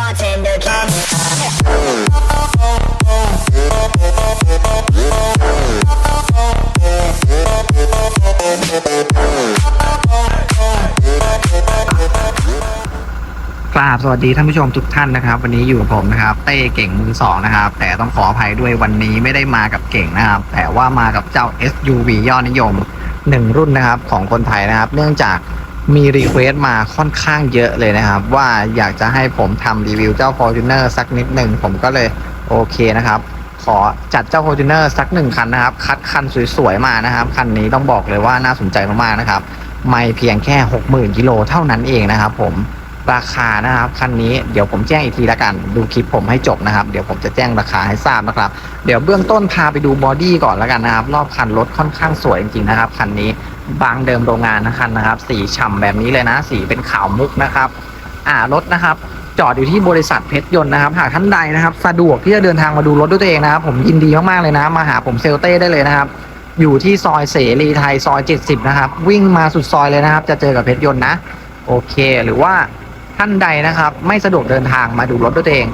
bartender can กราบสวัสดีท่านผู้ชมทุกท่านนะครับ วันนี้อยู่กับผมนะครับ เต้เก่งมือสองนะครับ แต่ต้องขออภัยด้วยวันนี้ไม่ได้มากับเก่งนะครับ แต่ว่ามากับเจ้า SUV ยอดนิยมหนึ่งรุ่นนะครับของคนไทยนะครับ เนื่องจาก มีรีเควสต์มาค่อนข้างเยอะเลยนะครับ ว่าอยากจะให้ผมทำรีวิวเจ้า Fortuner สักนิดหนึ่งผมก็เลยโอเคนะครับ ขอจัดเจ้า Fortuner สักหนึ่งคันนะครับ คัดคันสวยๆมานะครับ คันนี้ต้องบอกเลยว่าน่าสนใจมากๆนะครับ ไม่เพียงแค่ 60,000กิโลเท่านั้นเองนะครับผมราคานะครับคันนี้เดี๋ยวผมแจ้งอีกทีละกันดูคลิปผมให้จบนะครับ เดี๋ยวผมจะแจ้งราคาให้ทราบนะครับ เดี๋ยวเบื้องต้นพาไปดูบอดี้ก่อนแล้วกันนะครับ รอบคันรถค่อนข้างสวยจริงๆนะครับคันนี้ บางเดิมโรงงานนะคันนะครับ สีฉ่ำแบบนี้เลยนะ สีเป็นขาวมุกนะครับ อ่ารถนะครับ จอดอยู่ที่บริษัทเพชรยนต์นะครับ หากท่านใดนะครับ สะดวกที่จะเดินทางมาดูรถด้วยตัวเองนะครับ ผมยินดีมากๆเลยนะ มาหาผมเซลเต้ได้เลยนะครับ อยู่ที่ซอยเสรีไทยซอย 70 นะครับ วิ่งมาสุดซอยเลยนะครับ จะเจอกับเพชรยนต์นะ โอเค หรือว่าท่านใดนะครับ ไม่สะดวกเดินทางมาดูรถด้วยตัวเอง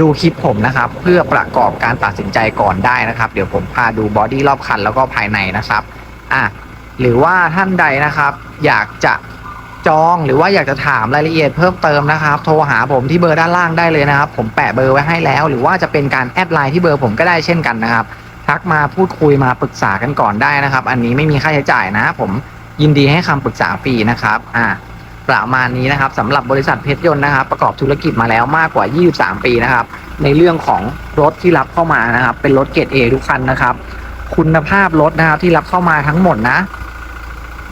ดูคลิปผมนะครับ เพื่อประกอบการตัดสินใจก่อนได้นะครับ เดี๋ยวผมพาดูบอดี้รอบคันแล้วก็ภายในนะครับ อะ หรือว่าท่านใดนะครับ อยากจะจองหรือว่าอยากจะถามรายละเอียดเพิ่มเติมนะครับ โทรหาผมที่เบอร์ด้านล่างได้เลยนะครับ ผมแปะเบอร์ไว้ให้แล้ว หรือว่าจะเป็นการแอดไลน์ที่เบอร์ผมก็ได้เช่นกันนะครับ ทักมาพูดคุยมาปรึกษากันก่อนได้นะครับ อันนี้ไม่มีค่าใช้จ่ายนะ ผมยินดีให้คำปรึกษาฟรีนะครับอ่าประมาณนี้นะครับสำหรับบริษัทเพชรยนต์นะครับ ประกอบธุรกิจมาแล้วมากกว่า 23 ปีนะครับ ในเรื่องของรถที่รับเข้ามานะครับ เป็นรถเกรด A ทุกคันนะครับ คุณภาพรถนะครับที่รับเข้ามาทั้งหมดนะ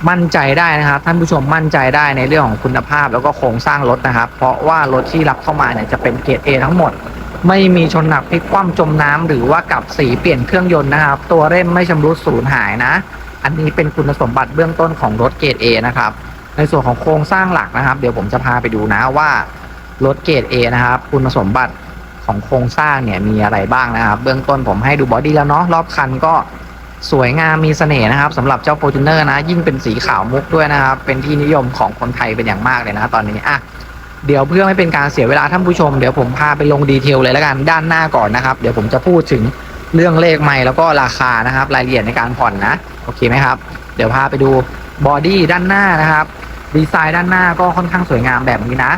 มั่นใจได้นะครับ ท่านผู้ชมมั่นใจได้ในเรื่องของคุณภาพแล้วก็โครงสร้างรถนะครับ เพราะว่ารถที่รับเข้ามาเนี่ยจะเป็นเกรด A ทั้งหมด ไม่มีชนหนักพลิกคว่ำจมน้ำหรือว่ากับสีเปลี่ยนเครื่องยนต์นะครับ ตัวเร่มไม่ชำรุดสูญหายนะ อันนี้เป็นคุณสมบัติเบื้องต้นของรถเกรด A นะครับ ในส่วนของโครงสร้างหลักนะครับ เดี๋ยวผมจะพาไปดูนะว่ารถเกรด A นะครับ คุณสมบัติของโครงสร้างเนี่ยมีอะไรบ้างนะครับ เบื้องต้นผมให้ดูบอดี้แล้วเนาะรอบคันก็ สวยงามมีเสน่ห์นะครับสำหรับเจ้า f o r t u n e r นะ ยิ่งเป็นสีขาวมุกด้วยนะครับ เป็นที่นิยมของคนไทยเป็นอย่างมากเลยนะตอนนี้อะเดี๋ยวเพื่อไม่เป็นการเสียเวลาท่านผู้ชมเดี๋ยวผมพาไปลงดีเทลเลยแล้วกันด้านหน้าก่อนนะครับ เดี๋ยวผมจะพูดถึงเรื่องเลขไม่แล้วก็ราคานะครับ รายละเอียดในการผ่อนนะโอเคไหมครับ เดี๋ยวพาไปดูบอดี้ด้านหน้านะครับดีไซน์ด้านหน้าก็ค่อนข้างสวยงามแบบนี้นะ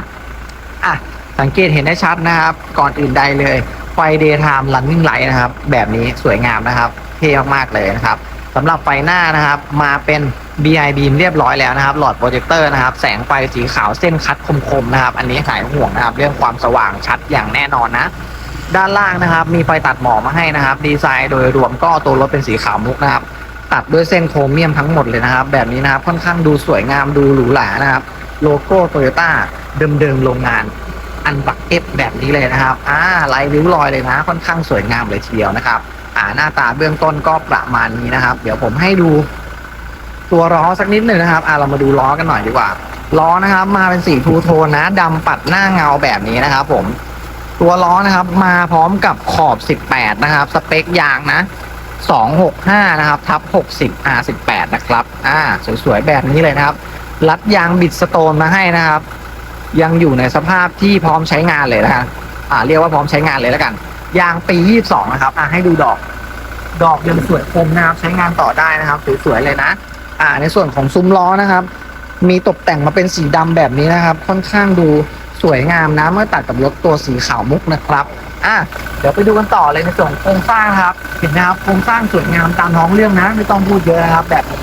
อะสังเกตเห็นได้ชัดนะครับ ก่อนอื่นใดเลยไฟ daytime running light นะครับ แบบนี้สวยงามนะครับ ท่มากๆเลยนะครับสำหรับไฟหน้านะครับ มาเป็น BI beam เรียบร้อยแล้วนะครับ หลอดโปรเจคเตอร์นะครับ แสงไฟสีขาวเส้นคัดคมๆนะครับ อันนี้หายห่วงนะครับ เรื่องความสว่างชัดอย่างแน่นอนนะ ด้านล่างนะครับ มีไฟตัดหมอกมาให้นะครับ ดีไซน์โดยรวมก็ตัวรถเป็นสีขาวมุกนะครับ ตัดด้วยเส้นโครเมียมทั้งหมดเลยนะครับ แบบนี้นะครับ ค่อนข้างดูสวยงามดูหรูหรานะครับ โลโก้โตโยต้าเดิมๆโรงงาน อันบักเอฟแบบนี้เลยนะครับ อ่าลายริ้วรอยเลยนะ ค่อนข้างสวยงามเลยทีเดียวนะครับาหน้าตาเบื้องต้นก็ประมาณนี้นะครับ เดี๋ยวผมให้ดู ตัวล้อสักนิดหนึ่งนะครับอ่าเรามาดูล้อกันหน่อยดีกว่าล้อนะครับ มาเป็นสีทูโทนนะดำปัดหน้าเงาแบบนี้นะครับ ผม ตัวล้อนะครับ มาพร้อมกับขอบ 18 นะครับ สเปคยางนะ 265 นะครับ ทับ 60 R18 นะครับ อ่า สวยๆ แบบนี้เลยนะครับ รัดยางบิดสโตนมาให้นะครับ ยังอยู่ในสภาพที่พร้อมใช้งานเลยนะฮะอ่า เรียกว่าพร้อมใช้งานเลยแล้วกัน ยางปี 22 นะครับ อ่าให้ดูดอก ดอกยังสวยคมนะครับ ใช้งานต่อได้นะครับ สวยๆเลยนะ อ่า ในส่วนของซุ้มล้อนะครับ มีตกแต่งมาเป็นสีดำแบบนี้นะครับ ค่อนข้างดูสวยงามนะ เมื่อตัดกับรถตัวสีขาวมุกนะครับ อะ เดี๋ยวไปดูกันต่อเลยในส่วนโครงสร้างครับ เห็นนะครับ โครงสร้างสวยงามตามท้องเรื่องนะ ไม่ต้องพูดเยอะนะครับ แบบนี้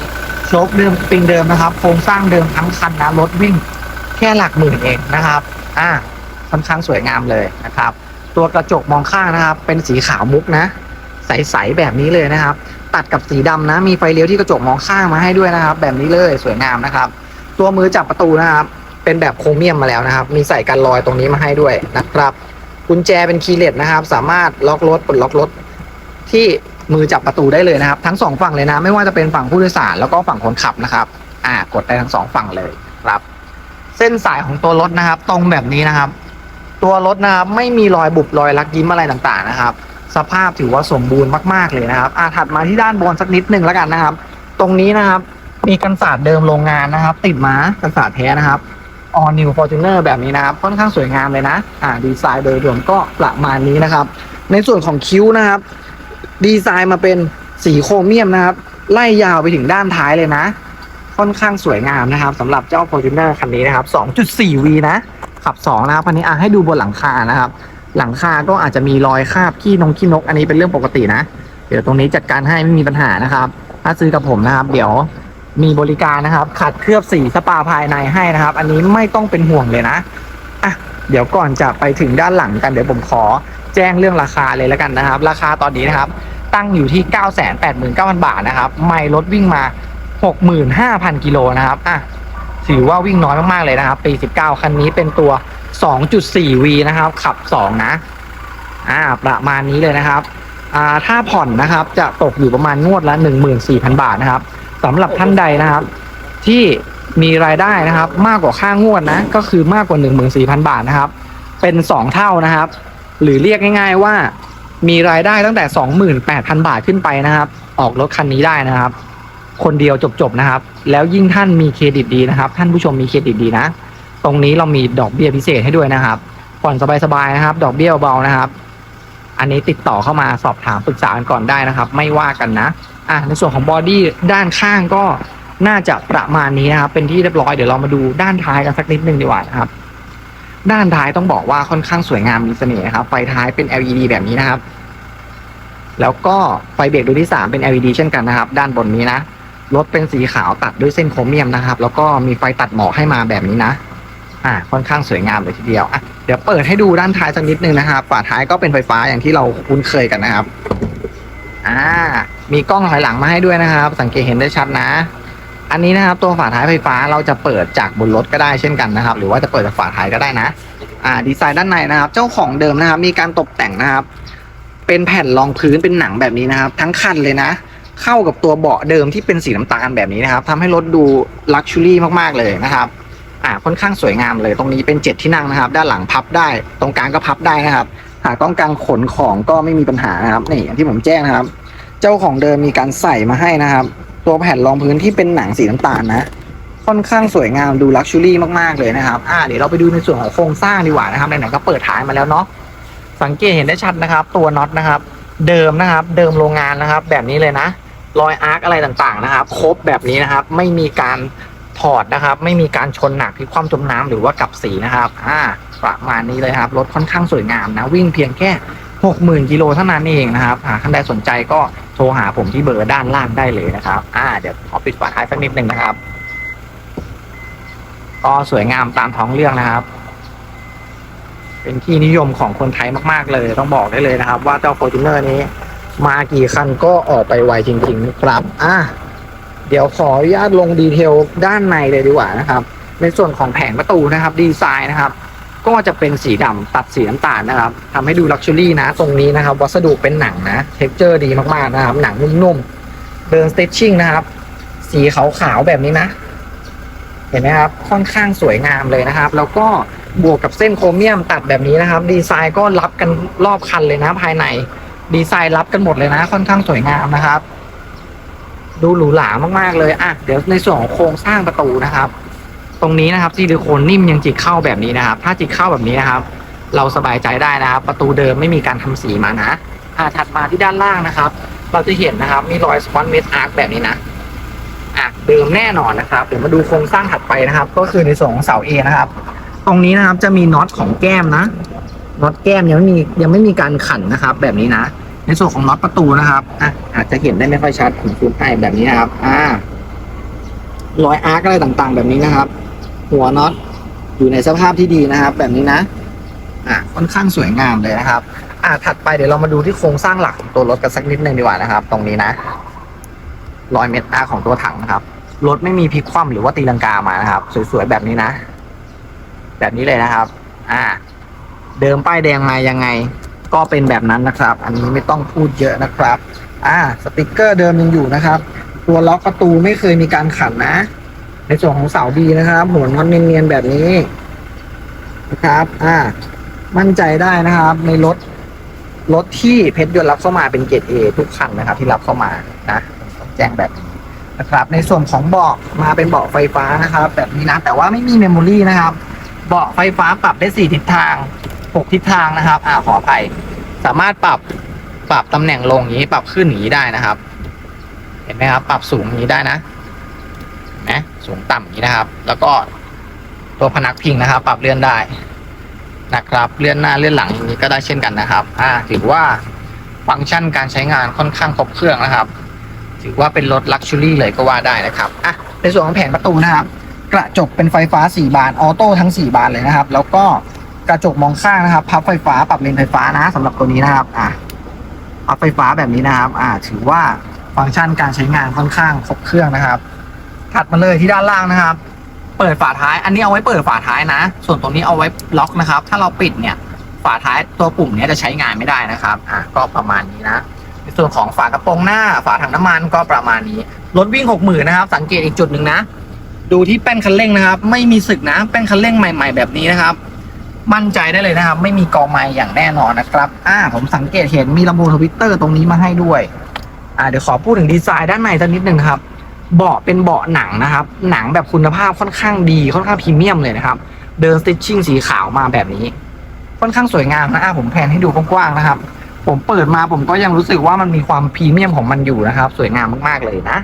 โชคเดิมปิงเดิมนะครับ โครงสร้างเดิมทั้งคันนะ รถวิ่ง แค่หลักหมื่นเองนะครับ อ่า ค่อนข้างสวยงามเลยนะครับ ตัวกระจกมองข้างนะครับ เป็นสีขาวมุกนะ ใสๆแบบนี้เลยนะครับ ตัดกับสีดำนะ มีไฟเลี้ยวที่กระจกมองข้างมาให้ด้วยนะครับ แบบนี้เลยสวยงามนะครับ ตัวมือจับประตูนะครับ เป็นแบบโครเมียมมาแล้วนะครับ มีใส่กันรอยตรงนี้มาให้ด้วยนะครับกุญแจเป็นคีย์เลสนะครับ สามารถล็อกรถปลดล็อกรถที่มือจับประตูได้เลยนะครับ ทั้งสองฝั่งเลยนะ ไม่ว่าจะเป็นฝั่งผู้โดยสารแล้วก็ฝั่งคนขับนะครับ อ่ากดได้ทั้งสองฝั่งเลยครับ เส้นสายของตัวรถนะครับ ตรงแบบนี้นะครับ ตัวรถนะครับไม่มีรอยบุบรอยลักยิ้มอะไรต่างๆนะครับ สภาพถือว่าสมบูรณ์มากๆเลยนะครับอาถัดมาที่ด้านบนสักนิดหนึ่งแล้วกันนะครับ ตรงนี้นะครับ มีกันศาสตร์เดิมโรงงานนะครับ ติดมากันศาสตร์แท้นะครับ All New Fortuner แบบนี้นะครับ ค่อนข้างสวยงามเลยนะ อ่า ดีไซน์โดยรวมก็ประมาณนี้นะครับ ในส่วนของคิ้วนะครับ ดีไซน์มาเป็นสีโครเมียมนะครับ ไล่ยาวไปถึงด้านท้ายเลยนะ ค่อนข้างสวยงามนะครับสำหรับเจ้า Fortuner คันนี้นะครับ 2.4V นะ ขับ2นะครับคันนี้อะให้ดูบนหลังคานะครับ หลังคาก็อาจจะมีรอยคราบขี้นงขี้นก อันนี้เป็นเรื่องปกตินะ เดี๋ยวตรงนี้จัดการให้ไม่มีปัญหานะครับ ถ้าซื้อกับผมนะครับ เดี๋ยวมีบริการนะครับ ขัดเคลือบสีสปาภายในให้นะครับ อันนี้ไม่ต้องเป็นห่วงเลยนะอะเดี๋ยวก่อนจะไปถึงด้านหลังกันเดี๋ยวผมขอแจ้งเรื่องราคาเลยแล้วกันนะครับ ราคาตอนนี้นะครับ ตั้งอยู่ที่ 989,000 บาทนะครับ ไม่รถวิ่งมา 65,000 กิโลนะครับอะ ถือว่าวิ่งน้อยมากๆเลยนะครับ ปี 19 คันนี้เป็นตัว 2.4V นะครับ ขับ 2 นะ อ่า ประมาณนี้เลยนะครับ อ่า ถ้าผ่อนนะครับ จะตกอยู่ประมาณงวดละ 14,000 บาทนะครับสำหรับท่านใดนะครับ ที่มีรายได้นะครับ มากกว่าค่างวดนะ ก็คือมากกว่า 14,000 บาทนะครับ เป็น 2 เท่านะครับ หรือเรียกง่าย ๆว่ามีรายได้ตั้งแต่ 28,000 บาทขึ้นไปนะครับ ออกรถคันนี้ได้นะครับ คนเดียวจบๆนะครับ แล้วยิ่งท่านมีเครดิตดีนะครับ ท่านผู้ชมมีเครดิตดีนะ ตรงนี้เรามีดอกเบี้ยพิเศษให้ด้วยนะครับผ่อนสบายๆนะครับ ดอกเบี้ยเบาๆนะครับ อันนี้ติดต่อเข้ามาสอบถามปรึกษากันก่อนได้นะครับ ไม่ว่ากันนะอะในส่วนของบอดี้ด้านข้างก็น่าจะประมาณนี้นะครับเป็นที่เรียบร้อยเดี๋ยวเรามาดูด้านท้ายกันสักนิดนึงดีกว่านะครับ ด้านท้ายต้องบอกว่าค่อนข้างสวยงามมีเสน่ห์นะครับไฟท้ายเป็น LED แบบนี้นะครับ แล้วก็ไฟเบรกดวงที่ 3 เป็น LED เช่นกันนะครับ ด้านบนนี้นะ รถเป็นสีขาวตัดด้วยเส้นโครเมียมนะครับ แล้วก็มีไฟตัดหมอกให้มาแบบนี้นะ อ่า ค่อนข้างสวยงามเลยทีเดียวอะเดี๋ยวเปิดให้ดูด้านท้ายสักนิดนึงนะครับฝาท้ายก็เป็นไฟฟ้าอย่างที่เราคุ้นเคยกันนะครับ อ่า มีกล้องถอยหลังมาให้ด้วยนะครับ สังเกตเห็นได้ชัดนะ อันนี้นะครับ ตัวฝาท้ายไฟฟ้าเราจะเปิดจากบนรถก็ได้เช่นกันนะครับ หรือว่าจะเปิดจากฝาท้ายก็ได้นะ อ่า ดีไซน์ด้านในนะครับ เจ้าของเดิมนะครับ มีการตกแต่งนะครับ เป็นแผ่นรองพื้นเป็นหนังแบบนี้นะครับ ทั้งคันเลยนะ เข้ากับตัวเบาะเดิมที่เป็นสีน้ำตาลแบบนี้นะครับทำให้รถดูลักชัวรี่มากๆเลยนะครับ อ่าค่อนข้างสวยงามเลย ตรงนี้เป็นเจ็ดที่นั่งนะครับ ด้านหลังพับได้ ตรงกลางก็พับได้นะครับ หากต้องการขนของก็ไม่มีปัญหานะครับนี่อย่างที่ผมแจ้งนะครับ เจ้าของเดิมมีการใส่มาให้นะครับ ตัวแผ่นรองพื้นที่เป็นหนังสีน้ำตาลนะค่อนข้างสวยงามดูลักชัวรี่มากๆเลยนะครับ อ่าเดี๋ยวเราไปดูในส่วนของโครงสร้างดีกว่านะครับไหนๆก็เปิดท้ายมาแล้วเนาะ สังเกตเห็นได้ชัดนะครับ ตัวน็อตนะครับ เดิมนะครับ เดิมโรงงานนะครับ แบบนี้เลยนะ รอยอาร์คอะไรต่างๆนะครับ ครบแบบนี้นะครับ ไม่มีการถอดนะครับ ไม่มีการชนหนักที่ความจมน้ำหรือว่ากับสีนะครับอ่าประมาณนี้เลยครับรถค่อนข้างสวยงามนะ วิ่งเพียงแค่ 60,000กิโลเท่านั้นเองนะครับหากท่านใดสนใจก็โทรหาผมที่เบอร์ด้านล่างได้เลยนะครับอ่าเดี๋ยวขอปิดฝาท้ายสักนิดหนึ่งนะครับ ก็สวยงามตามท้องเรื่องนะครับ เป็นที่นิยมของคนไทยมาก ๆ เลยต้องบอกได้เลยนะครับ ว่าเจ้า f o r t u n e r นี้ มากี่คันก็ออกไปไวจริงๆนะครับอะเดี๋ยวขออนุญาตลงดีเทลด้านในเลยดีกว่านะครับ ในส่วนของแผงประตูนะครับ ดีไซน์นะครับ ก็จะเป็นสีดำตัดสีน้ำตาลนะครับทำให้ดูลักชัวรี่นะ ตรงนี้นะครับ วัสดุเป็นหนังนะเท็กเจอร์ดีมากๆนะครับ หนังนุ่มๆเดินสเตชชิ่งนะครับ สีขาวๆแบบนี้นะ เห็นไหมครับ ค่อนข้างสวยงามเลยนะครับ แล้วก็บวกกับเส้นโครเมียมตัดแบบนี้นะครับ ดีไซน์ก็รับกันรอบคันเลยนะภายใน ดีไซน์รับกันหมดเลยนะ ค่อนข้างสวยงามนะครับ ดูหรูหรามากๆเลยอะเดี๋ยวในส่วนของโครงสร้างประตูนะครับ ตรงนี้นะครับซิลิโคนนิ่มยังจิกเข้าแบบนี้นะครับ ถ้าจิกเข้าแบบนี้นะครับ เราสบายใจได้นะครับ ประตูเดิมไม่มีการทำสีมานะอะถัดมาที่ด้านล่างนะครับ เราจะเห็นนะครับ มีรอยสปอนเมสอาร์คแบบนี้นะอะเดิมแน่นอนนะครับเดี๋ยวมาดูโครงสร้างถัดไปนะครับ ก็คือในส่วนของเสาเอนะครับ ตรงนี้นะครับจะมีน็อตของแก้มนะ น็อตแก้มยังไม่มียังไม่มีการขันนะครับ แบบนี้นะ ในส่วนของน็อตประตูนะครับอะอาจจะเห็นได้ไม่ค่อยชัดผมซูมให้แบบนี้นะครับ อ่ารอยอาร์คอะไรต่างๆ แบบนี้นะครับ หัวน็อตอยู่ในสภาพที่ดีนะครับ แบบนี้นะอะค่อนข้างสวยงามเลยนะครับ อะถัดไปเดี๋ยวเรามาดูที่โครงสร้างหลักของตัวรถกันสักนิดนึงดีกว่านะครับ ตรงนี้นะรอยเม็ดอาร์ของตัวถังนะครับรถไม่มีพลิกคว่ำหรือว่าตีลังกามานะครับ สวยๆแบบนี้นะ แบบนี้เลยนะครับ อ่า เดิมป้ายแดงมายังไง ก็เป็นแบบนั้นนะครับ อันนี้ไม่ต้องพูดเยอะนะครับ อ่าสติกเกอร์เดิมยังอยู่นะครับ ตัวล็อกประตูไม่เคยมีการขันนะ ในส่วนของเสาดีนะครับหัวน็อตเนียนๆแบบนี้นะครับ อ่า มั่นใจได้นะครับ ในรถรถที่เพชรยนต์รับเข้ามาเป็นเกรดเอทุกคันนะครับ ที่รับเข้ามานะต้องแจ้งแบบนี้นะครับ ในส่วนของเบาะมาเป็นเบาะไฟฟ้านะครับ แบบนี้นะแต่ว่าไม่มีเมมโมรีนะครับ เบาะไฟฟ้าปรับได้สี่ทิศทาง หกทิศทางนะครับอ่าขออภัยสามารถปรับปรับตำแหน่งลงอย่างนี้ ปรับขึ้นอย่างนี้ได้นะครับ เห็นไหมครับ ปรับสูงอย่างนี้ได้นะเห็นไหมสูงต่ำอย่างนี้นะครับ แล้วก็ตัวพนักพิงนะครับ ปรับเลื่อนได้นะครับ เลื่อนหน้าเลื่อนหลังอย่างนี้ก็ได้เช่นกันนะครับ อ่า ถือว่าฟังก์ชันการใช้งานค่อนข้างครบเครื่องนะครับ ถือว่าเป็นรถลักชัวรี่เลยก็ว่าได้นะครับอะในส่วนของแผงประตูนะครับ กระจกเป็นไฟฟ้า 4 บานออโต้ทั้ง 4 บานเลยนะครับ แล้วก็ กระจกมองข้างนะครับ พับไฟฟ้าปรับเลนไฟฟ้านะสำหรับตัวนี้นะครับ อะพับไฟฟ้าแบบนี้นะครับ อ่า ถือว่าฟังก์ชันการใช้งานค่อนข้างครบเครื่องนะครับ ถัดมาเลยที่ด้านล่างนะครับ เปิดฝาท้าย อันนี้เอาไว้เปิดฝาท้ายนะ ส่วนตรงนี้เอาไว้ล็อกนะครับ ถ้าเราปิดเนี่ย ฝาท้ายตัวปุ่มนี้จะใช้งานไม่ได้นะครับ อะก็ประมาณนี้นะในส่วนของฝากระโปรงหน้า ฝาถังน้ำมันก็ประมาณนี้ รถวิ่งหกหมื่นนะครับ สังเกตอีกจุดหนึ่งนะ ดูที่แป้นคันเร่งนะครับ ไม่มีสึกนะ แป้นคันเร่งใหม่ ๆ แบบนี้นะครับ มั่นใจได้เลยนะครับ ไม่มีกองไม้อย่างแน่นอนนะครับ อ่า ผมสังเกตเห็นมีลำโพงทวิตเตอร์ตรงนี้มาให้ด้วย อ่า เดี๋ยวขอพูดถึงดีไซน์ด้านในสักนิดหนึ่งครับ เบาะเป็นเบาะหนังนะครับ หนังแบบคุณภาพค่อนข้างดีค่อนข้างพรีเมียมเลยนะครับ เดินสติชชิ่งสีขาวมาแบบนี้ ค่อนข้างสวยงามนะอะผมแพนให้ดูกว้างๆนะครับ ผมเปิดมาผมก็ยังรู้สึกว่ามันมีความพรีเมียมของมันอยู่นะครับ สวยงามมากๆเลยนะ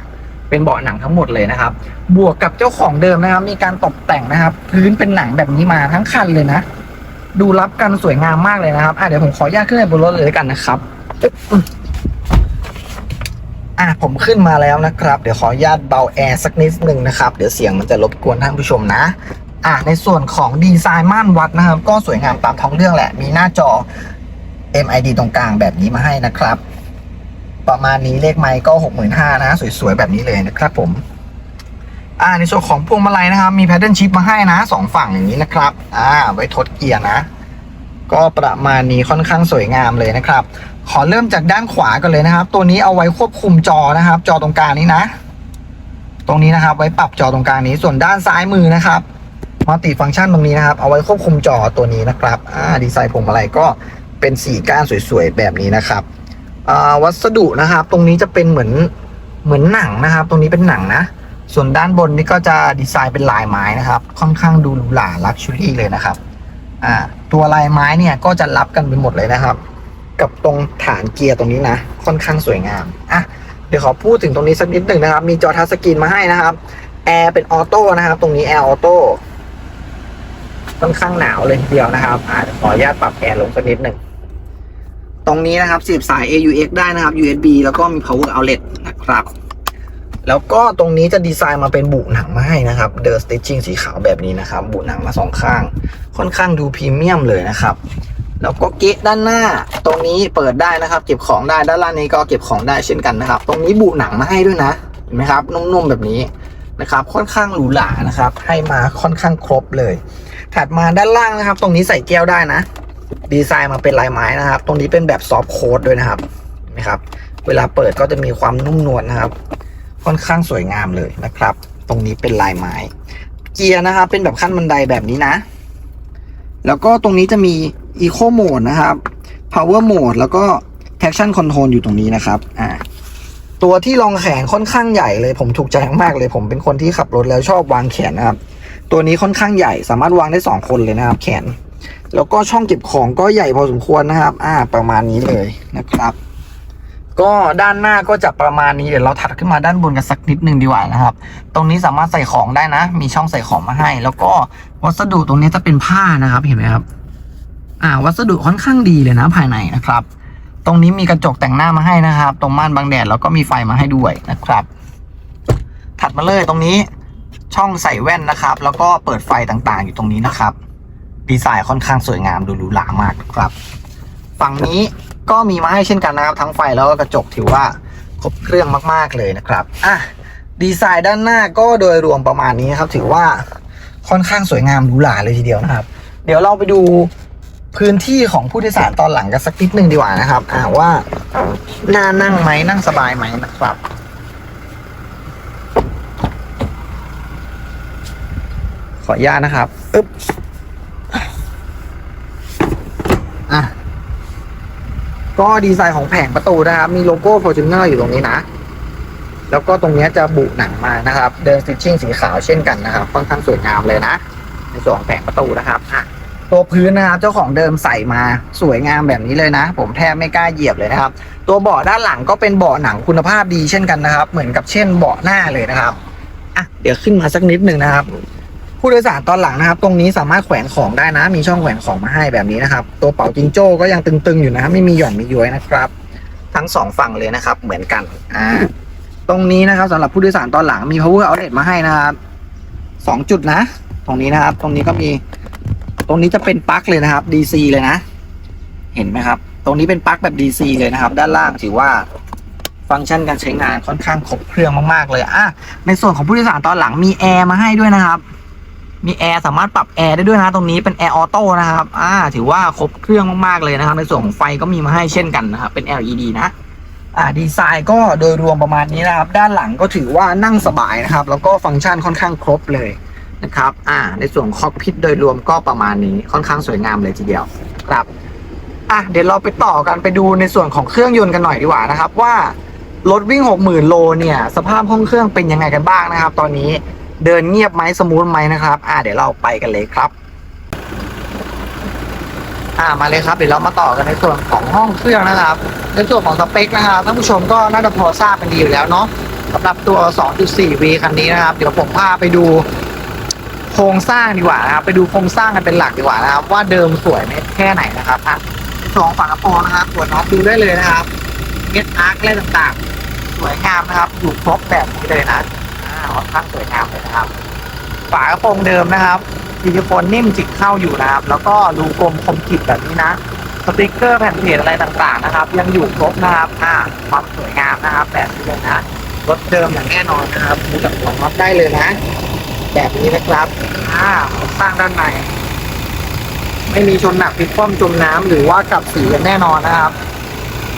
เป็นเบาะหนังทั้งหมดเลยนะครับ บวกกับเจ้าของเดิมนะครับ มีการตกแต่งนะครับ พื้นเป็นหนังแบบนี้มาทั้งคันเลยนะ ดูรับกันสวยงามมากเลยนะครับอะเดี๋ยวผมขออนุญาตขึ้นไปบนรถเลยล้วกันนะครับอะผมขึ้นมาแล้วนะครับ เดี๋ยวขออนุญาตเบาแอร์สักนิดหนึ่งนะครับ เดี๋ยวเสียงมันจะรบกวนท่านผู้ชมนะ อะในส่วนของดีไซน์ม่านวัดนะครับ ก็สวยงามตามท้องเรื่องแหละ มีหน้าจอ MID ตรงกลางแบบนี้มาให้นะครับ ประมาณนี้เลขไมค์ก็หกหมื่นห้านะ สวยๆ แบบนี้เลยนะครับผม อ่าในส่วนของพวงมาลัยนะครับ มีแพดเดิลชิพมาให้นะสองฝั่งอย่างนี้นะครับ อ่า ไว้ทดเกียร์นะ ก็ประมาณนี้ค่อนข้างสวยงามเลยนะครับ ขอเริ่มจากด้านขวากันเลยนะครับ ตัวนี้เอาไว้ควบคุมจอนะครับ จอตรงกลางนี้นะ ตรงนี้นะครับ ไว้ปรับจอตรงกลางนี้ ส่วนด้านซ้ายมือนะครับมัลติฟังก์ชันตรงนี้นะครับ เอาไว้ควบคุมจอตัวนี้นะครับ อ่า ดีไซน์พวงมาลัยก็เป็นสีก้านสวยๆแบบนี้นะครับ อ่า วัสดุนะครับ ตรงนี้จะเป็นเหมือนเหมือนหนังนะครับ ตรงนี้เป็นหนังนะ ส่วนด้านบนนี่ก็จะดีไซน์เป็นลายไม้นะครับ ค่อนข้างดูหรูหราลักชัวรี่เลยนะครับอ่าตัวลายไม้เนี่ยก็จะรับกันไปหมดเลยนะครับ กับตรงฐานเกียร์ตรงนี้นะ ค่อนข้างสวยงามอะเดี๋ยวขอพูดถึงตรงนี้สักนิดหนึ่งนะครับ มีจอทัชสกรีนมาให้นะครับแอร์เป็นออโต้นะครับ ตรงนี้แอร์ออโต้ค่อนข้างหนาวเลยทีเดียวนะครับอ่าเดี๋ยวขออนุญาตปรับแอร์ลงสักนิดหนึ่งตรงนี้นะครับเสียบสาย AUX ได้นะครับ USB แล้วก็มี power outlet นะครับ แล้วก็ตรงนี้จะดีไซน์มาเป็นบุหนังมาให้นะครับเดอ s สติชชิ่งสีขาวแบบนี้นะครับ บุหนังมาสองข้าง ค่อนข้างดูพรีเมียมเลยนะครับแล้วก็เกะด้านหน้าตรงนี้เปิดได้นะครับ เก็บของได้ด้านล่างนี้ก็เก็บของได้เช่นกันนะครับ ตรงนี้บุหนังมาให้ด้วยนะเห็นไหมครับนุ่มๆแบบนี้นะครับ ค่อนข้างหรูหรานะครับ ให้มาค่อนข้างครบเลย ถัดมาด้านล่างนะครับ ตรงนี้ใส่แก้วได้นะ ดีไซน์มาเป็นลายไม้นะครับ ตรงนี้เป็นแบบซอฟโค้ดด้วยนะครับเห็นไหมครับ เวลาเปิดก็จะมีความนุ่มนวลนะครับ ค่อนข้างสวยงามเลยนะครับ ตรงนี้เป็นลายไม้ เกียร์นะครับเป็นแบบขั้นบันไดแบบนี้นะ แล้วก็ตรงนี้จะมี Eco Mode นะครับ Power Mode แล้วก็ Traction Control อยู่ตรงนี้นะครับอ่าตัวที่รองแขนค่อนข้างใหญ่เลย ผมถูกใจมากเลย ผมเป็นคนที่ขับรถแล้วชอบวางแขนนะครับ ตัวนี้ค่อนข้างใหญ่สามารถวางได้สองคนเลยนะครับ แขน แล้วก็ช่องเก็บของก็ใหญ่พอสมควรนะครับ อ่า ประมาณนี้เลยนะครับ ก็ด้านหน้าก็จะประมาณนี้เดี๋ยวเราถัดขึ้นมาด้านบนกันสักนิดนึงดีกว่านะครับ ตรงนี้สามารถใส่ของได้นะ มีช่องใส่ของมาให้ แล้วก็วัสดุตรงนี้จะเป็นผ้านะครับเห็นไหมครับ อ่า วัสดุค่อนข้างดีเลยนะภายในนะครับ ตรงนี้มีกระจกแต่งหน้ามาให้นะครับ ตรงม่านบังแดดแล้วก็มีไฟมาให้ด้วยนะครับ ถัดมาเลยตรงนี้ช่องใส่แว่นนะครับ แล้วก็เปิดไฟต่างๆ อยู่ตรงนี้นะครับ ดีไซน์ค่อนข้างสวยงามดูหรูหรามากนะครับ ฝั่งนี้ ก็มีมาให้เช่นกันนะครับ ทั้งไฟแล้วก็กระจกถือว่าครบเครื่องมากๆเลยนะครับอะดีไซน์ด้านหน้าก็โดยรวมประมาณนี้นะครับ ถือว่าค่อนข้างสวยงามหรูหราเลยทีเดียวนะครับ เดี๋ยวเราไปดูพื้นที่ของผู้โดยสารตอนหลังกันสักนิดนึงดีกว่านะครับอ่าว่าน่านั่งไหมนั่งสบายไหมนะครับ ขออนุญาตนะครับ อึ๊บอะ ก็ดีไซน์ของแผงประตูนะครับ มีโลโก้ Fortuner อยู่ตรงนี้นะ แล้วก็ตรงนี้จะบุหนังมานะครับ เดินสติชชิ่งสีขาวเช่นกันนะครับ ค่อนข้างสวยงามเลยนะ ในส่วนของแผงประตูนะครับอะตัวพื้นนะครับ เจ้าของเดิมใส่มาสวยงามแบบนี้เลยนะ ผมแทบไม่กล้าเหยียบเลยนะครับ ตัวเบาะด้านหลังก็เป็นเบาะหนังคุณภาพดีเช่นกันนะครับ เหมือนกับเช่นเบาะหน้าเลยนะครับอะเดี๋ยวขึ้นมาสักนิดหนึ่งนะครับ ผู้โดยสารตอนหลังนะครับ ตรงนี้สามารถแขวนของได้นะ มีช่องแขวนของมาให้แบบนี้นะครับ ตัวเป๋าจิงโจ้ก็ยังตึงๆอยู่นะไม่มีหย่อนมีย้วยนะครับ ทั้งสองฝั่งเลยนะครับ เหมือนกัน อ่า ตรงนี้นะครับสำหรับผู้โดยสารตอนหลังมี power outlet มาให้นะครับสองจุดนะ ตรงนี้นะครับ ตรงนี้ก็มี ตรงนี้จะเป็นปลั๊กเลยนะครับ DC เลยนะ เห็นไหมครับ ตรงนี้เป็นปลั๊กแบบ DC เลยนะครับ ด้านล่างถือว่าฟังก์ชันการใช้งานค่อนข้างครบเครื่องมากๆเลยอะในส่วนของผู้โดยสารตอนหลังมีแอร์มาให้ด้วยนะครับ มีแอร์สามารถปรับแอร์ได้ด้วยนะตรงนี้เป็นแอร์ออโต้นะครับอ่าถือว่าครบเครื่องมากๆเลยนะครับ ในส่วนของไฟก็มีมาให้เช่นกันนะครับเป็น LED นะอ่าดีไซน์ก็โดยรวมประมาณนี้นะครับ ด้านหลังก็ถือว่านั่งสบายนะครับ แล้วก็ฟังก์ชันค่อนข้างครบเลยนะครับอ่าในส่วนคอกพิทโดยรวมก็ประมาณนี้ค่อนข้างสวยงามเลยทีเดียวครับอะเดี๋ยวเราไปต่อกันไปดูในส่วนของเครื่องยนต์กันหน่อยดีกว่านะครับ ว่ารถวิ่ง 60,000 โลเนี่ย สภาพห้องเครื่องเป็นยังไงกันบ้างนะครับ ตอนนี้ เดินเงียบไหมสมูทไหมนะครับอ่าเดี๋ยวเราไปกันเลยครับ อ่ามาเลยครับเดี๋ยวเรามาต่อกันในส่วนของห้องเครื่องนะครับ ในส่วนของสเปคนะครับท่านผู้ชมก็น่าจะพอทราบกันดีอยู่แล้วเนาะสำหรับตัว 2.4V คันนี้นะครับ เดี๋ยวผมพาไปดูโครงสร้างดีกว่านะครับ ไปดูโครงสร้างกันเป็นหลักดีกว่านะครับ ว่าเดิมสวยไหมแค่ไหนนะครับอะสองฝากระโปรงนะครับตรวน็อตดูได้เลยนะครับเม็ดอาร์คอะไรต่างๆ สวยงามนะครับอยู่ครบแบบนี้เลยนะ ค่อนข้างสวยงามเลยนะครับ ฝากระโปรงเดิมนะครับซิลิโคนนิ่มจิกเข้าอยู่นะครับ แล้วก็รูกลมคมกิบแบบนี้นะสติกเกอร์แผ่นเพจอะไรต่างๆนะครับ ยังอยู่ครบนะครับอ่าความสวยงามนะครับแบบนี้เลยนะรถเดิมอย่างแน่นอนนะครับดูจากหัวน็อตได้เลยนะ แบบนี้นะครับอ่าสร้างด้านในไม่มีชนหนักพลิกคว่ำจมน้ำหรือว่ากลับสีกันแน่นอนนะครับ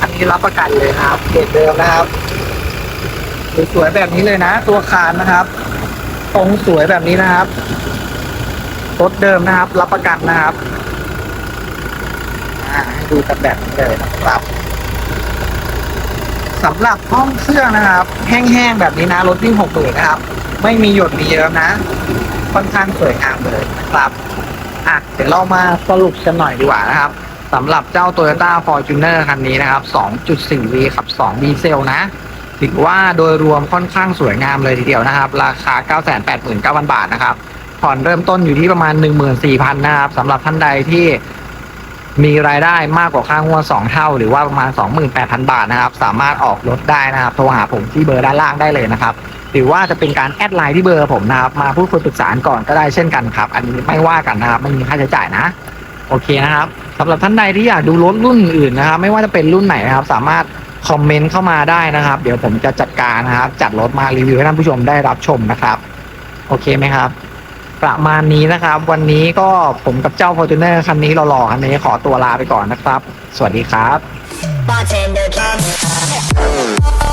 อันนี้รับประกันเลยครับเกรดเดิมนะครับ สวยๆแบบนี้เลยนะ ตัวคานนะครับ ตรงสวยแบบนี้นะครับรถเดิมนะครับ รับประกันนะครับให้ดูกันแบบนี้เลยนะครับสำหรับห้องเครื่องนะครับ แห้งๆแบบนี้นะรถวิ่งหกหมื่นนะครับ ไม่มีหยดมีเยิ้มนะ ค่อนข้างสวยงามเลยนะครับอะเดี๋ยวเรามาสรุปกันหน่อยดีกว่านะครับสำหรับเจ้า Toyota Fortuner คันนี้นะครับ 2.4V ขับ 2 ดีเซลนะ ถือว่าโดยรวมค่อนข้างสวยงามเลยทีเดียวนะครับ ราคา 989,000 บาทนะครับ ผ่อนเริ่มต้นอยู่ที่ประมาณ 14,000 นะครับสำหรับท่านใดที่มีรายได้มากกว่าค่างวด2เท่า หรือว่าประมาณ 28,000 บาทนะครับ สามารถออกรถได้นะครับ โทรหาผมที่เบอร์ด้านล่างได้เลยนะครับ หรือว่าจะเป็นการแอดไลน์ที่เบอร์ผมนะครับ มาพูดคุยปรึกษาก่อนก็ได้เช่นกันครับ อันนี้ไม่ว่ากันนะครับ ไม่มีค่าใช้จ่ายนะ โอเคนะครับสำหรับท่านใดที่อยากดูรถรุ่นอื่นนะครับ ไม่ว่าจะเป็นรุ่นไหนนะครับ สามารถ คอมเมนต์เข้ามาได้นะครับ เดี๋ยวผมจะจัดการนะครับ จัดรถมารีวิวให้ท่านผู้ชมได้รับชมนะครับ โอเคไหมครับ ประมาณนี้นะครับ วันนี้ก็ผมกับเจ้า Fortuner คันนี้หล่อๆคันนี้ขอตัวลาไปก่อนนะครับ สวัสดีครับ Bartender, come.